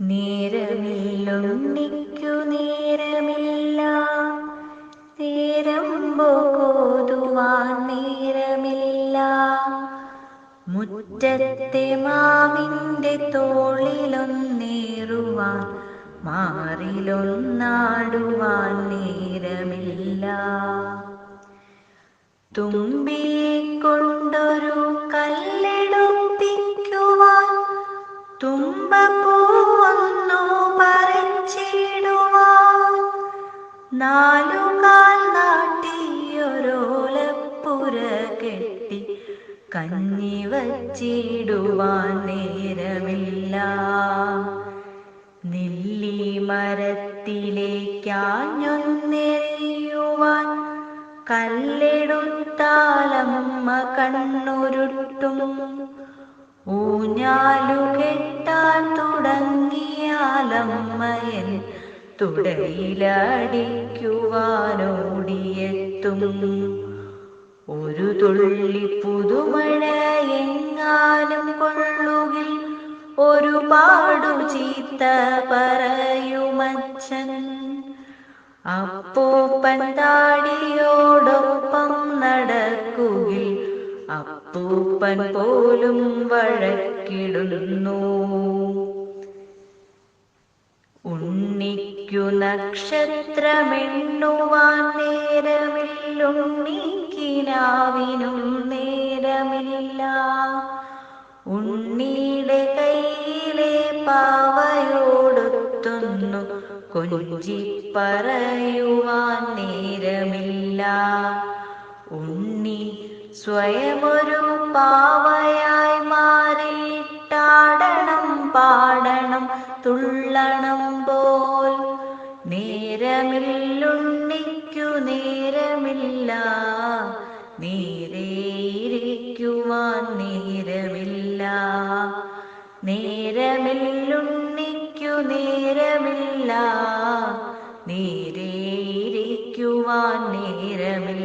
നേരമില്ലുണ്ണിക്കു നേരമില്ല. നേരം പോതുവാൻ നേരമില്ല. മുറ്റത്തെ മാവിന്റെ തോളിലൊന്നേറുവാൻ മാറിലൊന്നാടുവാൻ നേരമില്ല. തുമ്പിയെ കൊണ്ടൊരു കല്ലെടുപ്പിക്കുവാൻ തുമ്പപ്പൂവൊന്നു നാലുകാൽ നാട്ടിയൊരോലപ്പുര കെട്ടി. കഞ്ഞി വച്ചിടുവാൻ നേരമില്ല. നെല്ലി മരത്തിലേക്കാഞ്ഞൊന്നെറിയുവാൻ കല്ലെടുത്താലമ്മ കണ്ണുരുട്ടും. ഊഞ്ഞാലു കെട്ടാൻ തുടങ്ങിയാലമ്മയൻ തുടയിലടിക്കുവാനോടിയെത്തും ഒരു തുള്ളി പുതുമഴ എങ്ങാനും കൊള്ളുകിൽ ഒരുപാടു ചീത്ത പറയുമച്ചൻ അപ്പൂപ്പൻ താടിയോടൊപ്പം നടക്കുകിൽ അപ്പൂപ്പൻ പോലും വഴക്കിടുന്നു. ഉണ്ണിക്കു നക്ഷത്രമെണ്ണുവാൻ നേരമില്ലുണ്ണിക്കിനാവിനും നേരമില്ല. ഉണ്ണിയുടെ കയ്യിലെ പാവയോടൊത്തുന്നു കൊഞ്ചി പറയുവാൻ നേരമില്ല. ഉണ്ണി സ്വയമൊരു പാവയായി മാറിയിട്ടാടണം പാടണം തുള്ളണം പോൽ നേരമില്ലുണ്ണിക്കു നേരമില്ല. നേരേരിക്കുവാൻ നേരമില്ല. നേരമില്ലുണ്ണിക്കു നേരമില്ല. നേരേരിക്കുവാൻ നേരമില്ല.